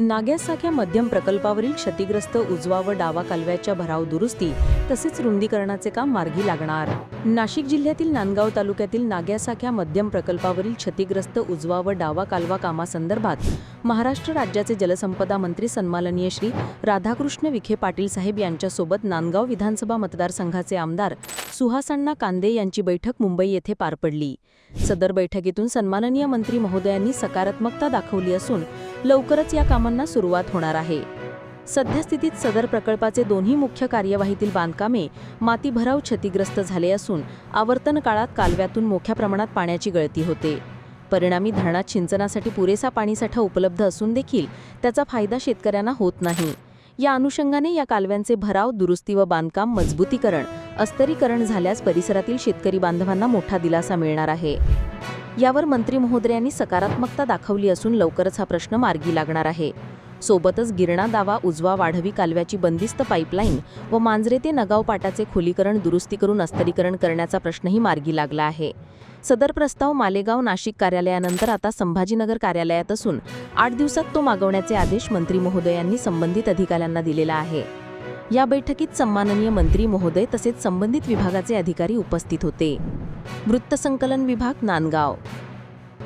नाग्यासारख्या मध्यम प्रकल्पावरील क्षतिग्रस्त उजवा व डावा कालव्याच्या भराव दुरुस्ती तसेच रुंदीकरणाचे काम मार्गी लागणार. नाशिक जिल्ह्यातील नांदगाव तालुक्यातील नाग्यासारख्या मध्यम प्रकल्पावरील क्षतिग्रस्त उजवा व डावा कालवा कामासंदर्भात महाराष्ट्र राज्याचे जलसंपदा मंत्री सन्माननीय श्री राधाकृष्ण विखे पाटील साहेब यांच्यासोबत नांदगाव विधानसभा मतदारसंघाचे आमदार सुहासांना कांदे यांची बैठक मुंबई येथे पार पडली. सदर बैठकीतून सन्माननीय मंत्री महोदयांनी सकारात्मकता दाखवली असून लवकरच या कामांना सुरुवात होणार आहे. सद्यस्थितीत सदर प्रकल्पाचे दोन्ही मुख्य कार्यवाहीतील बांधकामे मातीभराव क्षतिग्रस्त झाले असून आवर्तन काळात कालव्यातून मोठ्या प्रमाणात पाण्याची गळती होते. परिणामी धरणात सिंचनासाठी पुरेसा पाणीसाठा उपलब्ध असून देखील त्याचा फायदा शेतकऱ्यांना होत नाही. या अनुषंगाने या कालव्यांचे भराव दुरुस्ती व बांधकाम मजबूतीकरण अस्तरीकरण झाल्यास परिसरातील शेतकरी बांधवांना मोठा दिलासा मिळणार आहे. यावर मंत्री महोदयांनी सकारात्मकता दाखवली असून लवकरच हा प्रश्न मार्गी लागणार आहे. सोबतच गिरणा दावा उजवा वाढवी कालव्याची बंदिस्त पाईपलाईन व मांजरे ते नगाव पाटाचे खोलीकरण दुरुस्ती करून अस्तरीकरण करण्याचा प्रश्नही मार्गी लागला आहे. सदर प्रस्ताव मालेगाव नाशिक कार्यालयानंतर आता संभाजीनगर कार्यालयात असून आठ दिवसात तो मागवण्याचे आदेश मंत्री महोदयांनी संबंधित अधिकाऱ्यांना दिलेला आहे. या बैठकीत सन्माननीय मंत्री महोदय तसेच संबंधित विभागाचे अधिकारी उपस्थित होते. वृत्तसंकलन विभाग नांदगाव.